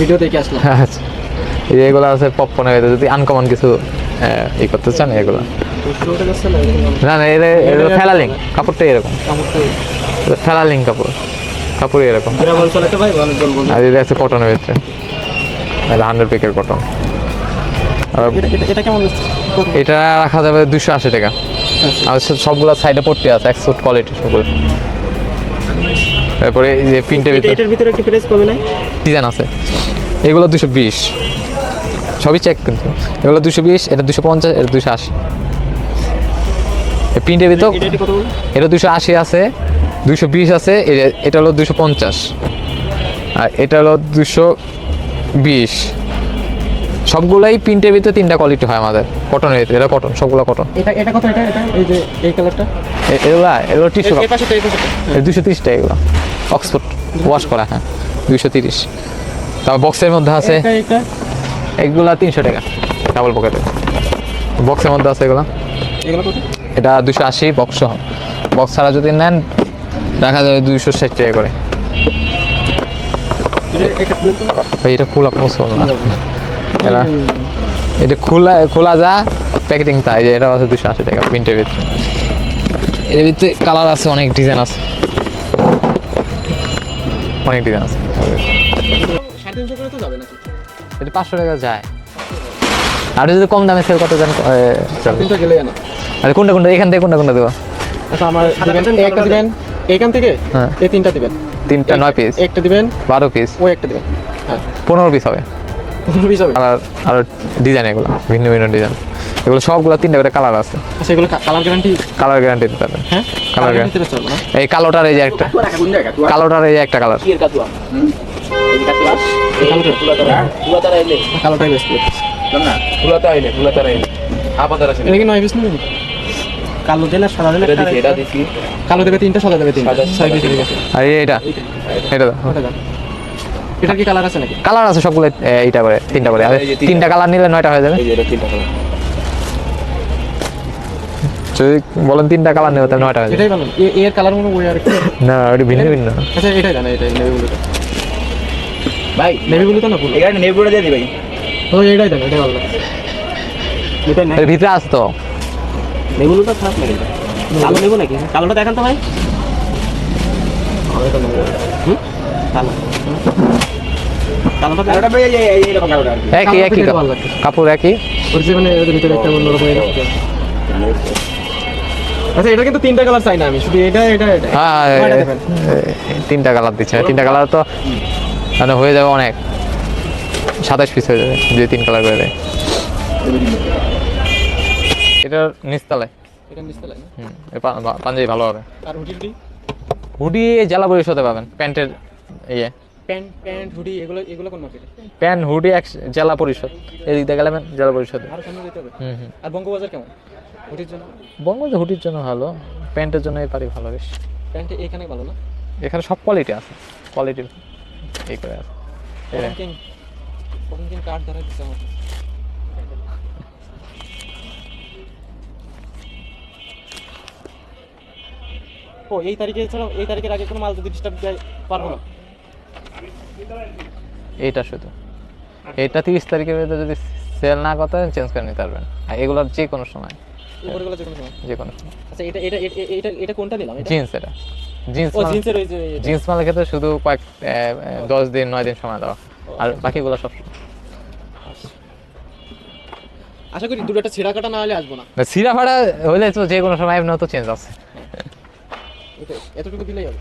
Video দেখে আসলাম। আচ্ছা। এই এগুলো আছে পপকর্নের ভিতরে যদি আনকমন কিছু ই করতে চান এগুলো। না না এটা এটা ফেলালিং কাপড়টা এরকম। কামড়টাই ফেলালিং কাপড় কাপড় এরকম। আর এটা আছে কটনের ভিতরে। এটা হান্ড্রেড পিকের কটন এটা রাখা যাবে দুশো আশি টাকা। আর সব- সবগুলো সাইডে পট্টি আছে এক্সপোর্ট কোয়ালিটি সবগুলো। তারপরে এই যে প্রিন্টের ভিতরে এটার ভিতরে একটু প্রেস কমে নাই? ডিজাইন আছে। এগুলো দুশো বিশ। সবই চেক কিন্তু। এগুলো দুশো বিশ এটা দুশো পঞ্চাশ এটা দুশো আশি। প্রিন্টের ভিতর এটা দুশো আশি আছে দুশো বিশ আছে এটা হলো দুশো পঞ্চাশ। আর এটা হলো দুশো বিশ। সবগুলাই প্রিন্টের ভিতরে তিনটা কোয়ালিটি হয় আমাদের কটনের ভিতরে। এটা কটন সবগুলো কটন এটা এটা কত এটা এটা? এই যে এই কালারটা এগুলা এগুলো টিস্যু দুশো তিরিশটা এগুলো। অক্সফোর্ড ওয়াশ করা হ্যাঁ। দুশো তিরিশ। তারপর বক্সের মধ্যে আছে? এগুলা তিনশো টাকা ডাবল পকেটে বক্সের মধ্যে আছে এগুলো? এটা দুশো আশি বক্স বক্স ছাড়া যদি নেন দেখা যাবে দুইশো ষাট টাকা করে। এটা খুলে তো। ভাই এটা খোলা পৌঁছাবো না। এটা এটা খোলা খোলা যা প্যাকেটিং তাই যে এটা আছে দুশো আশি টাকা প্রিন্টের ভিতরে। এর ভিতরে কালার আছে অনেক ডিজাইন আছে। অনেক ডিজাইন আছে। সাড়ে তিনশো করে তো যাবে নাকি? এটা পাঁচশো টাকা যায়। আর যদি কম দামে সেল করতে চান তিনশো গেলে না? আরে কোনটা কোনটা? এখান থেকে কোনটা কোনটা দেবো? আচ্ছা আমার একটা দিবেন? এইখান থেকে? হ্যাঁ। এই তিনটা দিবেন। তিনটা নয় পিস একটা দিবেন? বারো পিস ওই একটা দিবেন। হ্যাঁ। পনেরো পিস হবে। পনেরো পিস হবে? আর আর ডিজাইন এগুলো ভিন্ন ভিন্ন ডিজাইন এগুলো সবগুলো তিনটা করে কালার আছে। আচ্ছা এগুলো কালার গ্যারান্টি কালার গ্যারান্টি দিতে পারবেন হ্যাঁ? কালার গ্যারান্টি এই কালোটার এই যে একটা। কালোটার এই যে একটা কালার কালোটাই বেস্ট এটা কি নয় পিস নেবেন কালো দেবে তিনটা সাদা দেবে তিনটা। ছয় পিস ঠিক আর এই এটা কি কালার আছে নাকি? কালার আছে সবগুলো এইটা করে তিনটা করে। তিনটা। কালার নিলে নয়টা হয়ে যাবে। যদি বলেন তিনটা কালার নেবে তাহলে নয়টা যাবে। এটাই ভালো। এ- এর কালার মনে হয় আর না ওটা ভিন্ন ভিন্ন। আচ্ছা এটাই জানা এটাই নেভি ব্লুটা ভাই নেভি ব্লু তো না এখানে নেবুটা দিয়ে দি ভাই। ও এটাই দেন এটাই ভালো এটাই ভিতরে আছে তো। নেবু ব্লুটা খারাপ লাগে। কালো নেব নাকি? কালোটা দেখান তো ভাই। হুম? কালো। একই একই কাপড় ভালো লাগছে। কাপড় একই। ওর যে মানে ভিতরে একটা অন্যরকম আচ্ছা এটা কিন্তু তিনটা কালার চাই না আমি শুধু এটা এটা এটা। হ্যাঁ? এ, তিনটা কালার দিচ্ছে তিনটা কালার তো মানে হয়ে যাবে অনেক। সাতাশ পিস হয়ে যাবে যদি তিন কালার করে দেয়। এটার নিচতলায়। এটা হুম পাঞ্জাবি ভালো হবে। আর হুডি হুডি হুডি জেলা পরিষদে পাবেন প্যান্টের ইয়ে। প্যান্ট প্যান্ট হুডি এগুলো এগুলো কোন মার্কেটে প্যান্ট হুডি এক জেলা পরিষদ। এদিক দিয়ে গেলেন জেলা পরিষদে। আর সামনে দিতে হবে? হুম হুম। আর বঙ্গবাজার কেমন? হুডির জন্য? বঙ্গবন্ধু হুডির জন্য ভালো। প্যান্টের জন্য পারি ভালো বেশ। প্যান্ট এখানে ভালো না? এখানে সব কোয়ালিটি আছে। কোয়ালিটির এই করে আছে। কার্ড ধরা দিতে ও এই তারিখে ছাড়া এই তারিখের আগে কোনো মাল যদি ডিস্টার্ব দেয় পারব না এইটা শুধু। এইটা তিরিশ তারিখের ভিতরে যদি সেল না করতে চেঞ্জ করে নিতে পারবেন। আর এগুলোর যে কোনো সময়। যে কোনো সময়? আচ্ছা এটা এটা এটা এটা কোনটা নিলাম? জিন্স এটা। জিন্স এটা। মালের ক্ষেত্রে শুধু কয়েক দশ দিন নয় দিন সময় দেওয়া আর বাকিগুলো সব আশা করি দুটো একটা ছেঁড়া কাটা না হলে আসব না। সিরা ভাড়া হলে তো যে কোনো সময় এমনি তো চেঞ্জ আছে এতটুকু দিলেই হবে।